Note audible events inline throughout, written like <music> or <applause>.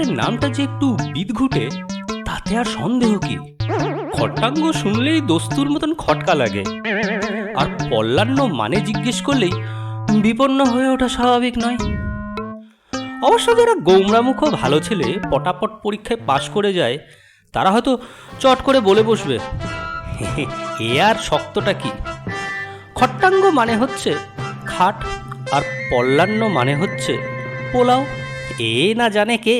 শহরের নামটা যে একটু বিদঘুটে তাতে আর সন্দেহ কি? খট্টাঙ্গ শুনলেই দস্তুর মতন খটকা লাগে। আর পল্লান্ন মানে জিজ্ঞেস করলেই বিপন্ন হয়ে ওঠা স্বাভাবিক নয়। অবশ্য যারা গোমরামুখ ভালো ছেলে পটাপট পরীক্ষায় পাশ করে যায়, তারা হয়তো চট করে বলে বসবে, এ আর শক্তটা কি? খট্টাঙ্গ মানে হচ্ছে খাট, আর পল্লান্ন মানে হচ্ছে পোলাও, এ না জানে কে।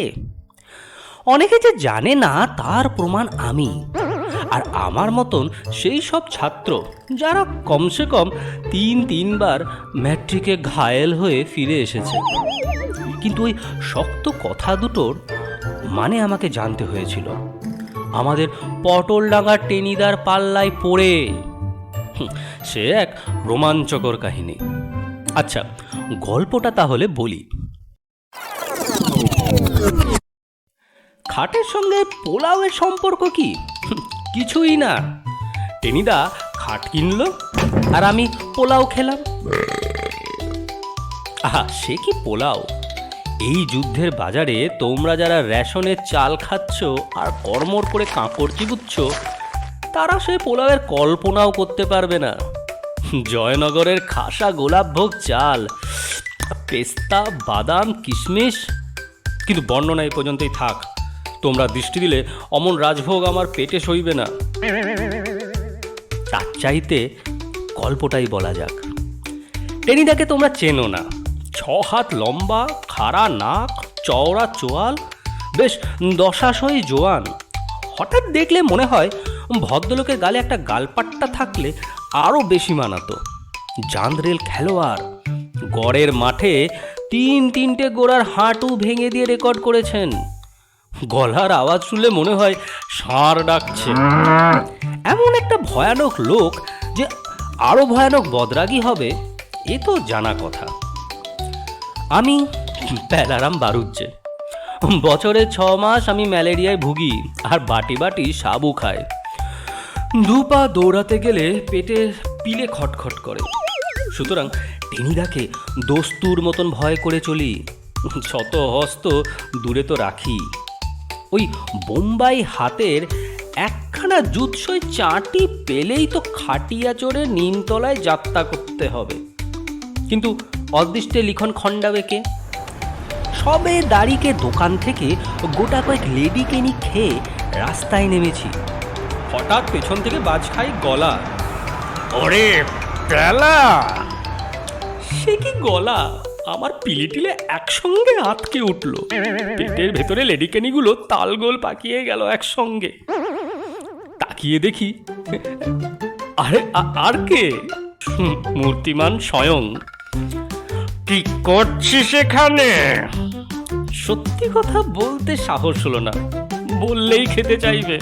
অনেকে যে জানে না তার প্রমাণ আমি। আর আমার মতন সেই সব ছাত্র যারা কমসে কম তিন তিনবার ম্যাট্রিকে ঘায়েল হয়ে ফিরে এসেছে। কিন্তু ওই শক্ত কথা দুটোর মানে আমাকে জানতে হয়েছিল। আমাদের পটলডাঙ্গার টেনিদার পাল্লায় পড়ে। সে এক রোমাঞ্চকর কাহিনী। আচ্ছা গল্পটা তাহলে বলি। খাটের সঙ্গে পোলাওয়ের সম্পর্ক কি? কিছুই না। টেনিদা, খাট কিনলো আর আমি পোলাও খেলাম। আহা, সে কি পোলাও? এই যুদ্ধের বাজারে তোমরা যারা রেশনের চাল খাচ্ছ আর কর্মর করে কাঁকড় চিবুচ্ছ, তারা সে পোলাওয়ের কল্পনাও করতে পারবে না। জয়নগরের খাসা গোলাপভোগ চাল, পেস্তা, বাদাম, কিশমিশ। কিন্তু বর্ণনা এই পর্যন্তই থাক। তোমরা দৃষ্টি দিলে অমন রাজভোগ আমার পেটে সইবে না। তার চাইতে গল্পটাই বলা যাক। টেনিদাকে তোমরা চেনো না। ছ হাত লম্বা, খাড়া নাক, চওড়া চোয়াল, বেশ দশাশয় জোয়ান। হঠাৎ দেখলে মনে হয় ভদ্রলোকের গালে একটা গালপাট্টা থাকলে আরও বেশি মানাতো। জান্দ্রেল খেলোয়াড় গড়ের মাঠে তিন তিনটে গোড়ার হাঁটু ভেঙে দিয়ে রেকর্ড করেছেন। গলার আওয়াজ শুনলে মনে হয় ষাঁড় ডাকছে। এমন একটা ভয়ানক লোক যে আরও ভয়ানক বদরাগী হবে, এ তো জানা কথা। আমি প্যালারাম বারুজ্জে বছরে ছ মাস আমি ম্যালেরিয়ায় ভুগি আর বাটি বাটি সাবু খায় দু পা দৌড়াতে গেলে পেটে পিলে খটখট করে। সুতরাং টেনিদাকে দস্তুর মতন ভয় করে চলি। শত হস্ত দূরে তো রাখি। ওই বোম্বাই হাতের একখানা জুৎসই চাটি পেলেই তো খাটিয়া চড়ে নিমতলায় যাত্রা করতে হবে। কিন্তু অদৃষ্টে লিখন খণ্ডাবে কে? সবে দাড়িকে দোকান থেকে গোটা কয়েক লেডি কেনি খেয়ে রাস্তায় নেমেছি। হঠাৎ পেছন থেকে বাজ খাই গলা। ওরে পেলা সে কি গলা? আমার পিলিটিলে একসঙ্গে আটকে উঠল। পেটের ভেতরে লেডিকেনিগুলো তালগোল পাকিয়ে গেল একসঙ্গে। তাকিয়ে দেখি আরে আর কে? মূর্তিমান স্বয়ং। কি করছিস এখানে? সত্যি কথা বলতে সাহস হলো না। বললেই খেতে চাইবে।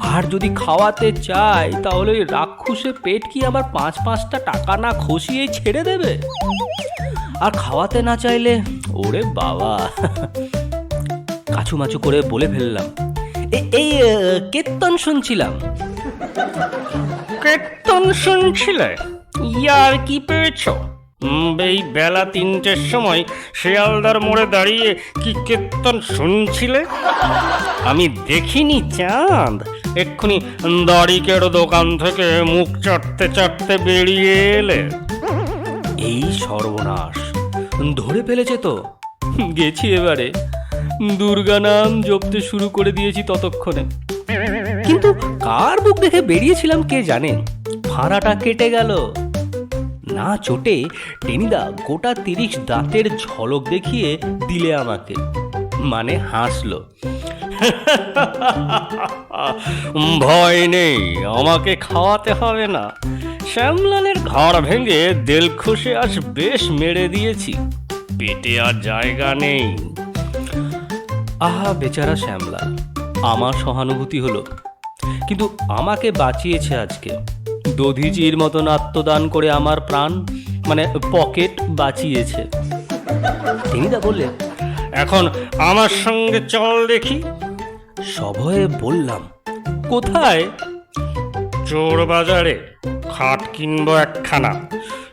আর যদি খাওয়াতে চাই তাহলে ওই রাক্ষুসে পেট কি আমার পাঁচ পাঁচটা টাকা না খসিয়েই ছেড়ে দেবে? আর খাওয়াতে না চাইলে ওরে বাবা। কাছুমাচু করে বলে ফেললাম। এই কীর্তন শুনছিলাম। কীর্তন শুনছিলে? ইয়ার কি পেয়েছ? এই বেলা তিনটের সময় শেয়ালদার মোড়ে দাঁড়িয়ে কি কীর্তন শুনছিলে? আমি দেখিনি চাঁদ। এক্ষুনি দাড়িকের দোকান থেকে মুখ চাটতে চাটতে বেরিয়ে এলে। এই সর্বনাশ। ধরে ফেলেছে তো? গেছি এবারে। দুর্গা নাম জপতে শুরু করে দিয়েছি ততক্ষণে। কিন্তু কার বুক দেখে বেরিয়েছিলাম কে জানে? ফাঁড়াটা কেটে গেল। না চোটে টেনিদা গোটা তিরিশ দাঁতের ঝলক দেখিয়ে দিলে আমাকে। মানে হাসলো। <laughs> ভয় নেই আমাকে খাওয়াতে হবে না। শ্যামলালের ঘর ভেঙে দেলখুশে আজ বেশ মেরে দিয়েছি। পেটে আর জায়গা নেই। আহা, বেচারা শ্যামলাল, আমার সহানুভূতি হলো। কিন্তু আমাকে বাঁচিয়েছে আজকে। দধিজির মতন আত্মদান করে আমার প্রাণ মানে পকেট বাঁচিয়েছে। টেনিদা বললেন, এখন আমার সঙ্গে চল দেখি। সভয়ে বললাম, কোথায়? চোর বাজারে খাট কিনবো একখানা।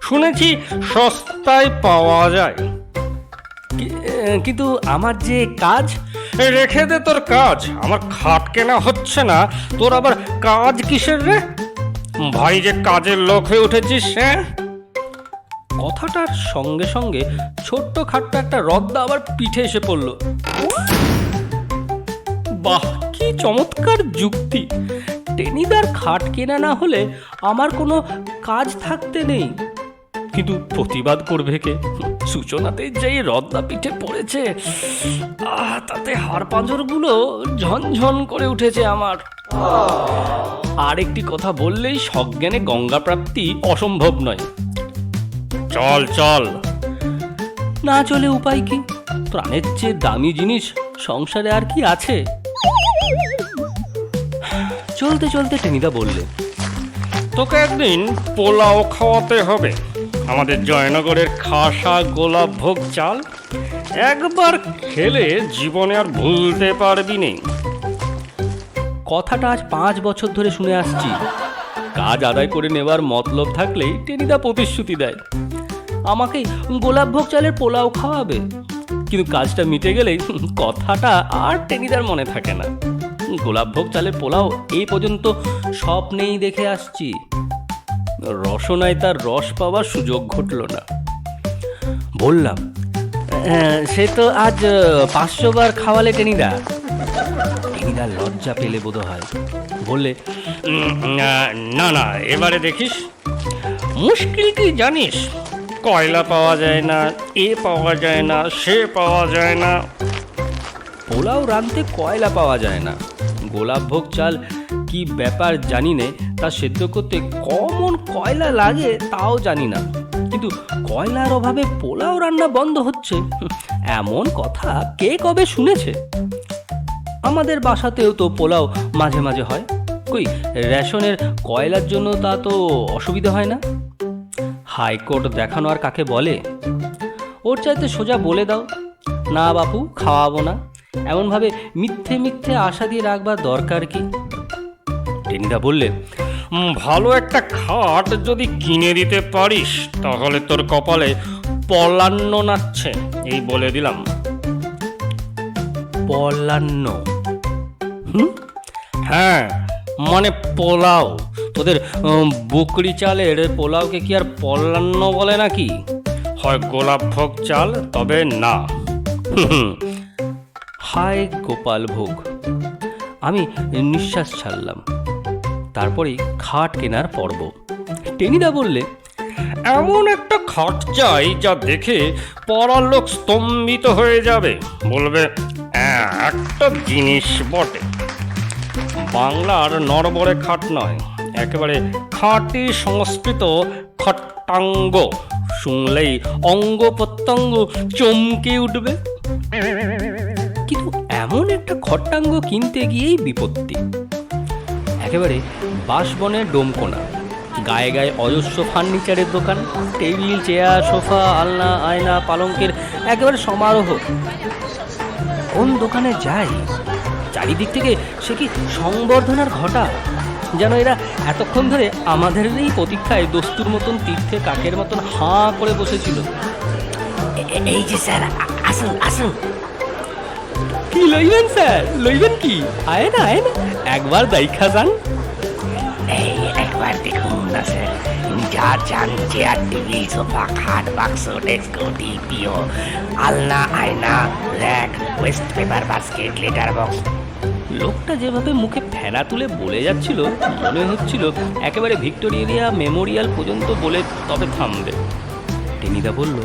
শুনেছি সস্তায় পাওয়া যায়। কিন্তু আমার যে কাজ রেখে দে তোর কাজ। আমার খাট কেনা হচ্ছে না। তোর আবার কাজ কিসের রে? ভাই যে কাজের লোক হয়ে উঠেছিস হ্যাঁ কথাটার সঙ্গে সঙ্গে ছোট্ট খাট্ট একটা রদ্দা আবার পিঠে এসে পড়ল। বাহ, কি চমৎকার যুক্তি। টেনিদার খাট কেনা না হলে আমার কোনো কাজ থাকতে নেই। কিন্তু প্রতিবাদ করবে কে? সূচনাতে যেই রদ্দা পিঠে পড়েছে আহ তাতে হাড় পাঁজরগুলো ঝনঝন করে উঠেছে আমার। আর একটি কথা বললেই সজ্ঞানে গঙ্গা প্রাপ্তি অসম্ভব নয়। চল চল। না চলে উপায় কি? প্রাণের চেয়ে দামি জিনিস সংসারে আর কি আছে? চলতে চলতে টেনিদা বললে তোকে একদিন পোলাও খাওয়াতে হবে। আমাদের জয়নগরের খাসা গোলাপ ভোগ চাল একবার খেলে জীবনে আর ভুলতে পারবি নে কথাটা আজ পাঁচ বছর ধরে শুনে আসছি। কাজ আদায় করে নেবার মতলব থাকলেই টেনিদা প্রতিশ্রুতি দেয়। আমাকে গোলাপ ভোগ চালের পোলাও খাওয়াবে। কিন্তু কাজটা মিটে গেলেই কথাটা আর টেনিদার মনে থাকে না। গোলাপ ভোগ চালের পোলাও, এই পর্যন্ত স্বপ্নেই দেখে আসছি। রসনায় তার রস পাওয়ার সুযোগ ঘটল না। বললাম সে তো আজ পাঁচশো বার খাওয়ালে টেনিদা। টেনিদা লজ্জা পেলে বোধ হয় বললে না না, এবারে দেখিস। মুশকিল কি জানিস? কয়লা পাওয়া যায় না, এ পাওয়া যায় না, সে পাওয়া যায় না। পোলাও রাঁধতে কয়লা পাওয়া যায় না। গোলাপ ভোগ চাল, কি ব্যাপার জানি নে, তা সেদ্ধ করতে কমন কয়লা লাগে তাও জানি না। কিন্তু কয়লার অভাবে পোলাও রান্না বন্ধ হচ্ছে। এমন কথা কে কবে শুনেছে? আমাদের বাসাতেও তো পোলাও মাঝে মাঝে হয়। কই, রেশনের কয়লার জন্য তা তো অসুবিধা হয় না। হাইকোর্ট দেখানো আর কাকে বলে? ওর চাইতে সোজা বলে দাও। না বাপু, খাওয়াবো না। এমনভাবে মিথ্যে মিথ্যে আশা দিয়ে রাখবার দরকার কি? টেনিদা বললে ভালো একটা খাট যদি কিনে দিতে পারিস তাহলে তোর কপালে পলান্ন নাচ্ছে। এই বলে দিলাম। পলান্ন? হুম? হ্যাঁ মানে পোলাও। তোদের বকরি চালের পোলাওকে কি আর পল্লান্ন বলে নাকি? হয় গোলাপ ভোগ চাল তবে না। হায় গোপাল ভোগ। আমি নিঃশ্বাস ছাড়লাম। তারপরেই খাট কেনার পর্ব। টেনিদা বললে এমন একটা খাট চাই যা দেখে পড়ার লোক স্তম্ভিত হয়ে যাবে। বলবে "হ্যাঁ, একটা জিনিস বটে। বাংলার নরবরে খাট নয় একেবারে খাঁটি সংস্কৃত খট্টাঙ্গ। শুনলেই অঙ্গ প্রত্যঙ্গ চমকে উঠবে। এমন একটা খট্টাঙ্গ কিনতে গিয়েই বিপত্তি। একেবারে বাঁশবনের ডোমকোনা, গায়ে গায়ে অজস্র ফার্নিচারের দোকান, টেবিল, চেয়ার, সোফা, আলনা, আয়না, পালঙ্কের একেবারে সমারোহ। কোন দোকানে যাই, চারিদিক থেকে সে কি সংবর্ধনার ঘটা? যেন এরা এতক্ষণ ধরে আমাদের এই প্রতীক্ষায় দস্তুর মতন তীর্থে কাকের মতন হাঁ করে বসেছিল। এই যে স্যার আসুন আসুন। কি লইবেন স্যার? লইবেন কি? আয় না আয় না একবার দেখা যান। এই একবার দেখুন না স্যার যা চান চেয়ার টেবিল সোফা খাট বাক্স ডেস্ক টিপিও আলনা আয়না rack waste paper basket letter box লোকটা যেভাবে মুখে ফেনা তুলে বলে যাচ্ছিল মনে হচ্ছিল একেবারে ভিক্টোরিয়া মেমোরিয়াল পর্যন্ত বলে তবে থামবে। টেনিদা বলল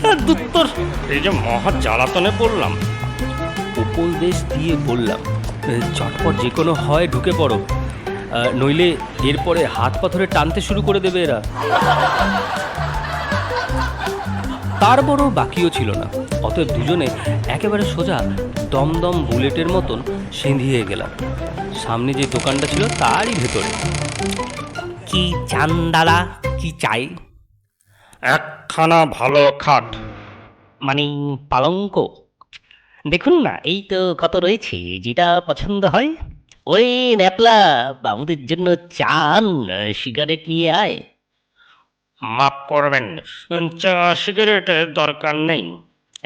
হ্যাঁ দুত্তর। এই যে মহা জ্বালাতনে পড়লাম। উপদেশ দিয়ে বললাম চটপট যে কোনো হয় ঢুকে পড়ো। আহ, নইলে এরপরে হাত পাথরে টানতে শুরু করে দেবে এরা। তার বড় বাকিও ছিল না। অতএব দুজনে একেবারে সোজা দমদম বুলেটের মতন সেঁধিয়ে গেলাম। সামনে যে দোকানটা ছিল তারই ভেতরে। কি চান দাদা? কি চাই? একখানা ভালো খাট। মানে পালঙ্ক? দেখুন না, এই তো কত রয়েছে, যেটা পছন্দ হয়। ওই ন্যাপলা বাবুদের জন্য চান, সিগারেট নিয়ে আয়। মাফ করবেন চা সিগারেটের দরকার নেই।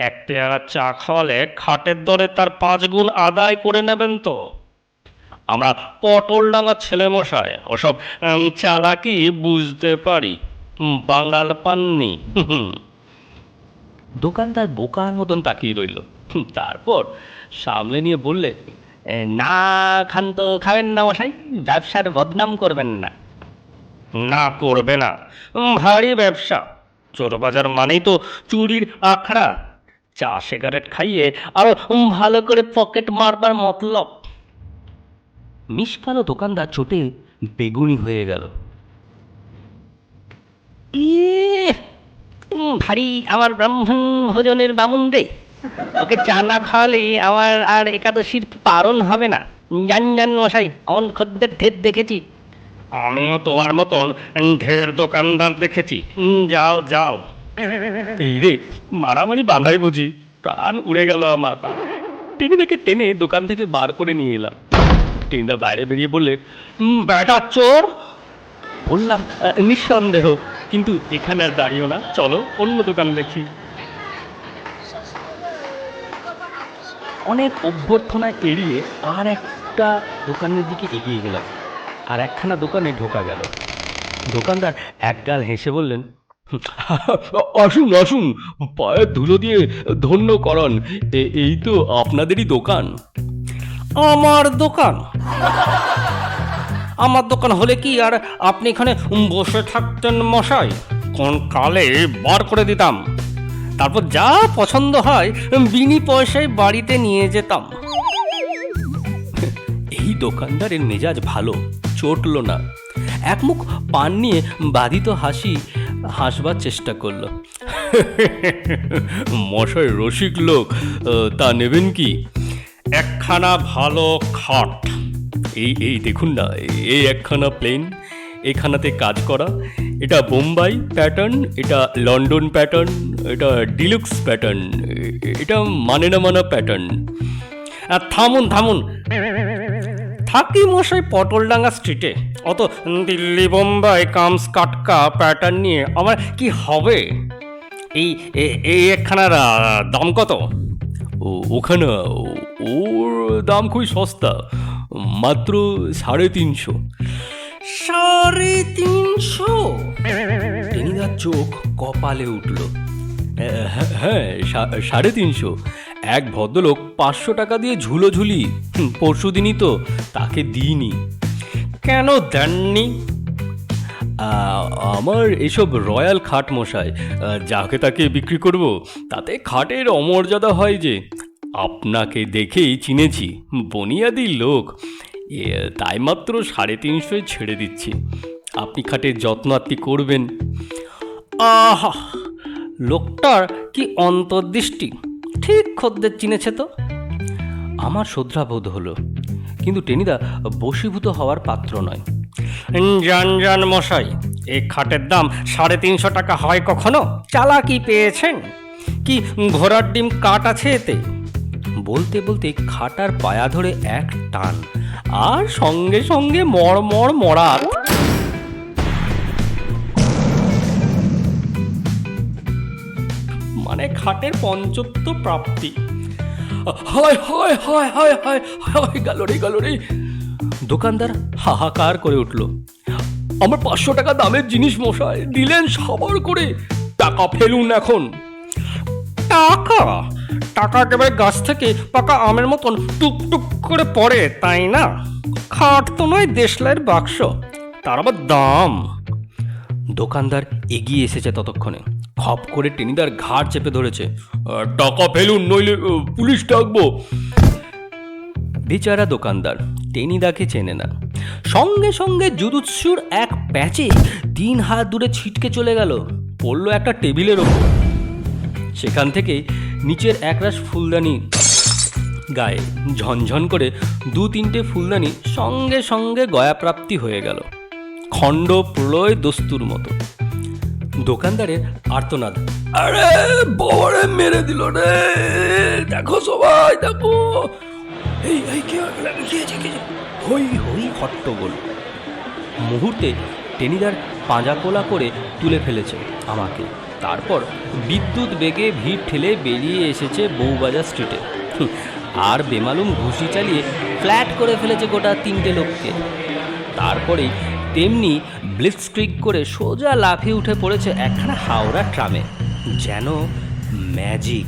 এক পেয়ারা চা খাওয়ালে খাটের দরে তার পাঁচ গুণ আদায় করে নেবেন তো। আমরা পটল ডাঙা ছেলে মশাই, ওসব চালাকি বুঝতে পারি। বাঙাল পাননি। দোকানদার বোকার মতন তাকিয়ে রইল। তারপর সামলে নিয়ে বললে "এ, না খান তো খাবেন না মশাই ব্যবসার বদনাম করবেন না। না করবে না ভারী ব্যবসা চোর বাজার মানেই তো চুরির আখড়া চা সিগারেট খাইয়ে আরও ভালো করে পকেট মারবার মতলব। মিসকালো দোকানদার চোটে বেগুনি হয়ে গেল। ইয়ে, ভারী আমার ব্রাহ্মণ ভোজনের বামুন রে। ওকে চা না খাওয়ালে আমার আর একাদশীর পারণ হবে না। জান জান মশাই অন খদ্দের ঢের দেখেছি। আমিও তোমার মতন ঢের দোকানদার দেখেছি। যাও যাও। এই রে, মারামারি বাঁধাই বুঝি। প্রাণ উড়ে গেল আমার টেনিদাকে টেনে দোকান থেকে বার করে নিয়ে এলাম। টেনিদা বাইরে বেরিয়ে বললে বেটা চোর? বললাম নিঃসন্দেহ। কিন্তু এখানে আর দাঁড়িও না। চলো, অন্য দোকান দেখি। অনেক অভ্যর্থনা এড়িয়ে আর একটা দোকানের দিকে এগিয়ে গেলাম। আর একখানা দোকানে ঢোকা গেল। দোকানদার একগাল হেসে বললেন, আসুন আসুন, পায়ের ধুলো দিয়ে ধন্য করন এই তো আপনাদেরই দোকান। আমার দোকান? আমার দোকান হলে কি আর আপনি এখানে বসে থাকতেন মশাই? কোন কালে বার করে দিতাম। তারপর যা পছন্দ হয়, বিনি পয়সায় বাড়িতে নিয়ে যেতাম। এই দোকানদারের মেজাজ ভালো, চটল না। এক মুখ পান নিয়ে বাধিত হাসি, হাসবার চেষ্টা করল। মশাই রসিক লোক তা নেবেন কি? একখানা ভালো খাট। এই এই দেখুন না, এই একখানা প্লেন এখানাতে কাজ করা। এটা বোম্বাই প্যাটার্ন এটা লন্ডন প্যাটার্ন এটা ডিলুক্স প্যাটার্ন এটা মানে না মানা প্যাটার্ন আর থামুন থামুন। থাকি মশাই পটলডাঙ্গা স্ট্রিটে অত দিল্লি, বোম্বাই, কামস, কাটকা প্যাটার্ন নিয়ে আমার কি হবে? এই এই একখানার দাম কত? ওখানে, ওর দাম খুবই সস্তা। মাত্র সাড়ে তিনশো। সাড়ে তিনশো? টেনিদার চোখ কপালে উঠল। হ্যাঁ, হ্যাঁ সাড়ে তিনশো। এক ভদ্রলোক পাঁচশো টাকা দিয়ে ঝুলো ঝুলি পরশু দিনই তো তাকে দিইনি। কেন দেননি? আমার এসব রয়্যাল খাট মশাই যাকে তাকে বিক্রি করব তাতে খাটের অমর্যাদা হয় যে। আপনাকে দেখেই চিনেছি, বনিয়াদি লোক। তাই মাত্র সাড়ে তিনশোয় ছেড়ে দিচ্ছি। আপনি খাটের যত্ন আত্মি করবেন। আহা! লোকটার কি অন্তর্দৃষ্টি? ঠিক খদ্দের চিনেছে তো। আমার শ্রদ্ধাবোধ হলো, কিন্তু টেনিদা বশীভূত হওয়ার পাত্র নয়। জান জান মশাই এই খাটের দাম সাড়ে তিনশো টাকা হয় কখনো? চালাকি পেয়েছেন? কি ঘোড়ার ডিম কাট আছে এতে? বলতে বলতে খাটার পায়া ধরে এক টান, আর সঙ্গে সঙ্গে মড় মরাত মানে খাটের পঞ্চত্ব প্রাপ্তি। হায় হায় হায় হায় হায় হায়, গেল রে গেল রে। দোকানদার হাহাকার করে উঠল। আমার পাঁচশো টাকা দামের জিনিস মশাই দিলেন সবার করে। টাকা ফেলুন এখন। টাকা? টাকা একেবারে গাছ থেকে পাকা আমের মতন টুক টুক করে পড়ে, তাই না? খাট তো নয়, দেশলাইয়ের বাক্স। তার আবার দাম। দোকানদার এগিয়ে এসেছে ততক্ষণে। খপ করে টেনিদার ঘাড় চেপে ধরেছে। টাকা ফেলুন, নইলে পুলিশ ডাকবো। বেচারা দোকানদার টেনিদাকে চেনে না। সঙ্গে সঙ্গে জুদুৎসুর এক প্যাচে তিন হাত দূরে ছিটকে চলে গেল। পড়ল একটা টেবিলের ওপর। সেখান থেকে নিচের একরাশ ফুলদানি গায়ে ঝনঝন করে দু তিনটে ফুলদানি সঙ্গে সঙ্গে গয়াপ্রাপ্তি হয়ে গেল। খণ্ড প্রলয় দস্তুর মতো। দোকানদারের আর্তনাদ। আরে বড়ে মেরে দিল রে। দেখো সবাই দেখো। এই এই কি হয়েছে, কি হই হই হট্টগোল মুহূর্তে টেনিদার পাঁজা কোলা করে তুলে ফেলেছে আমাকে। তারপর বিদ্যুৎ বেগে ভিড় ঠেলে বেরিয়ে এসেছে বউবাজার স্ট্রিটে। আর বেমালুম ঘুষি চালিয়ে ফ্ল্যাট করে ফেলেছে গোটা তিনটে লোককে। তারপরেই তেমনি ব্লিটস্ক্রিক করে সোজা লাফিয়ে উঠে পড়েছে একখানা হাওড়া ট্রামে, যেন ম্যাজিক।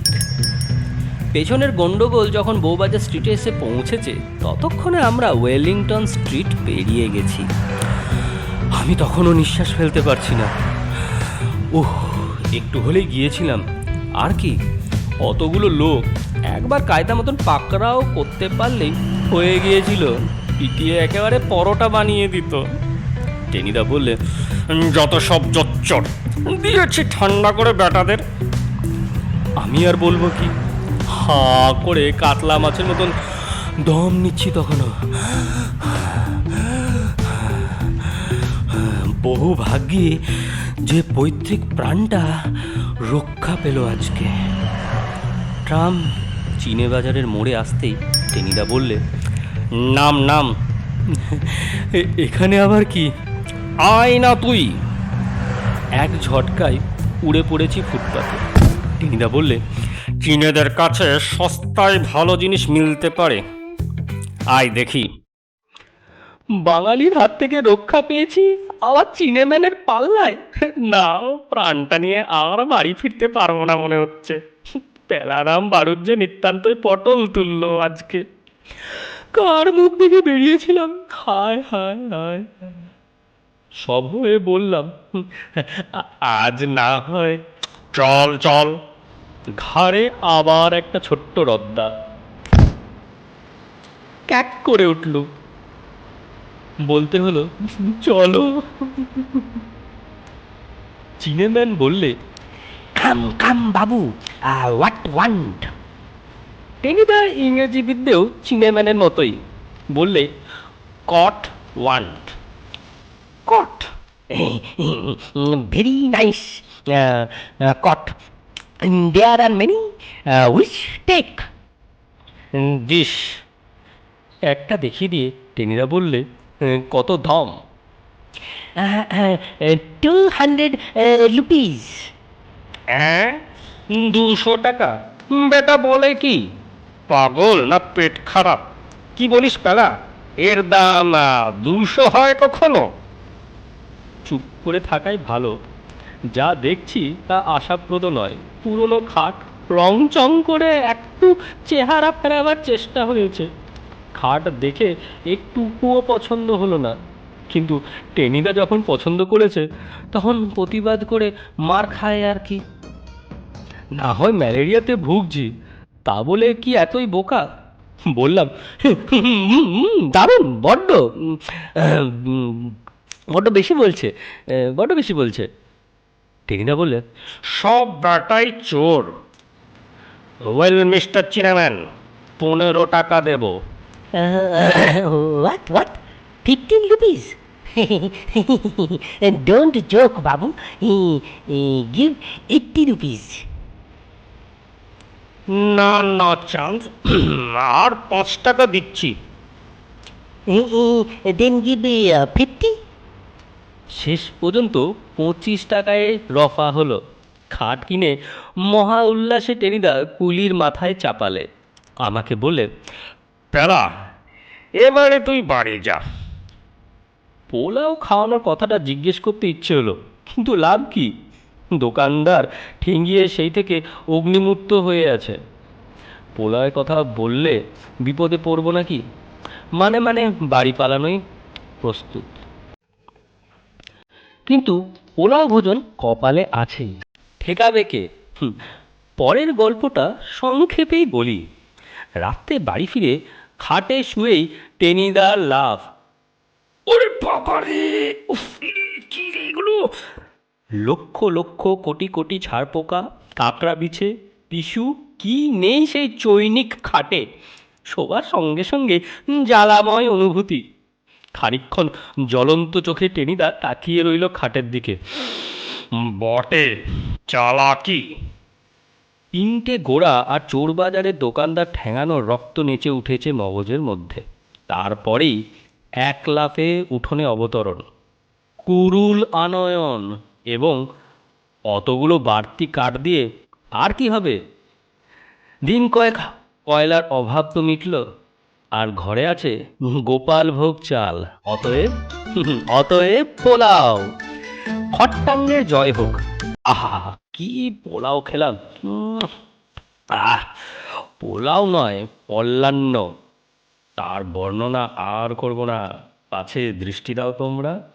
পেছনের গন্ডগোল যখন বউবাজার স্ট্রিটে এসে পৌঁছেছে, ততক্ষণে আমরা ওয়েলিংটন স্ট্রিট পেরিয়ে গেছি। আমি তখনও নিঃশ্বাস ফেলতে পারছি না। উহ একটু হলেই গিয়েছিলাম। আর কি, অতগুলো লোক একবার কায়দা মতন পাকড়াও করতে পারলেই হয়ে গিয়েছিল। পিটিয়ে একেবারে পরোটা বানিয়ে দিত। টেনিদা বললে যত সব জচ্চর, দিয়েছি ঠান্ডা করে বেটাদের আমি আর বলব কি, হা করে কাতলা মাছের মতন দম নিচ্ছি তখনও। বহু ভাগ্যে যে পৈতৃক প্রাণটা রক্ষা পেল আজকে। ট্রাম চিনে বাজারের মোড়ে আসতেই টেনিদা বললে, নাম নাম এখানে আবার কি? আয় না তুই! এক ঝটকায় উড়ে পড়েছি ফুটপাতে। টেনিদা বললে, চীনেদের কাছে সস্তায় ভালো জিনিস মিলতে পারে। আয় দেখি। বাঙালির হাত থেকে রক্ষা পেয়েছি আবার চিনেম্যানের পাল্লায়? না প্রাণটা নিয়ে আর বাড়ি ফিরতে পারব না মনে হচ্ছে। পেলারাম বারুদ যে নিতান্তই পটল তুললো আজকে। কার মুখ দিকে বেরিয়েছিলাম? হায় হায় হায়। সব হয়ে বললাম, আজ না হয়, চল চল। ঘাড়ে আবার একটা ছোট্ট রদ্দা। ক্যাক করে উঠল। বলতে হলো চলো। চিনেম্যান বললে কাম কাম বাবু হোয়াট ওয়ান্ট? টেনিদা ইংরেজি বিদ্যেও চিনেম্যানের মতোই বললে cot want. Cot? Very nice. Cot. There are many which take. Dish. একটা দেখিয়ে দিয়ে টেনিদা বললে "এ, কত দাম? টু হান্ড্রেড রুপিস হ্যাঁ? দুশো টাকা। বেটা বলে কি? পাগল না পেট খারাপ? কি বলিস পেলা এর দাম দুশো হয় কখনো? চুপ করে থাকাই ভালো। যা দেখছি তা আশাপ্রদ নয়। পুরনো খাট রং চং করে একটু চেহারা ফেরাবার চেষ্টা হয়েছে। খাট দেখে একটুকুও পছন্দ হলো না। কিন্তু টেনিদা যখন পছন্দ করেছে তখন প্রতিবাদ করে মার খায় আর কি। না হয় ম্যালেরিয়াতে ভুগছি তা বলে কি এতই বোকা? বললাম "হুম, দারুণ বড্ড বড্ড বেশি বলছে বড্ড বেশি বলছে। টেনিদা বললে সব ব্যাটাই চোর। ওয়েল মিস্টার চিনাম্যান পনেরো টাকা দেব। What what fifteen rupees don't joke babu give eighty rupees না না চান্স আর পাঁচ টাকা দিচ্ছি। দেন গিভ ফিফটি শেষ পর্যন্ত পঁচিশ টাকায় রফা হলো। খাট কিনে মহা উল্লাসে টেনিদা কুলির মাথায় চাপালে। আমাকে বলে প্যারা এবারে তুই বাড়ি যা। পোলাও খাওয়ানোর কথাটা জিজ্ঞেস করতে ইচ্ছে হলো কিন্তু লাভ কি? দোকানদার ঠেঙ্গিয়ে সেই থেকে অগ্নিমূর্ত হয়ে আছে। পোলাওয়ের কথা বললে বিপদে পড়ব নাকি? মানে মানে বাড়ি পালানোই প্রস্তুত। কিন্তু পোলাও ভোজন কপালে আছেই। ঠেকাবে কে? হুম, পরের গল্পটা সংক্ষেপেই বলি। রাত্রে বাড়ি ফিরে খাটে শুয়েই টেনিদার লাভ ওরে কি রে এগুলো? লক্ষ লক্ষ কোটি কোটি ছাড়পোকা কাঁকড়া বিছে টিস্যু কি নেই সেই চৈনিক খাটে? শোবার সঙ্গে সঙ্গে জ্বালাময় অনুভূতি। খানিকক্ষণ জ্বলন্ত চোখে টেনিদা তাকিয়ে রইল খাটের দিকে। বটে চালাকি। তিনটে গোড়া আর চোরবাজারের দোকানদার ঠ্যাঙানোর রক্ত নেচে উঠেছে মগজের মধ্যে। তারপরেই এক লাফে উঠোনে অবতরণ। কুরুল আনয়ন এবং অতগুলো বাড়তি কাঠ দিয়ে আর কি হবে? দিন কয়েক কয়লার অভাব তো মিটল, আর ঘরে আছে গোপাল ভোগ চাল। অতএব অতএব পোলাও। খট্টাঙ্গের জয় হোক। আহা, কি পোলাও খেলাম? আহ, পোলাও নয়, পল্লান্ন। তার বর্ণনা আর করব না। পাছে দৃষ্টি দাও তোমরা।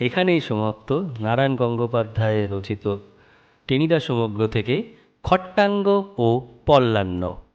এখানেই সমাপ্ত নারায়ণ গঙ্গোপাধ্যায়ের রচিত টেনিদা সমগ্র থেকে খট্টাঙ্গ ও পল্লান্ন।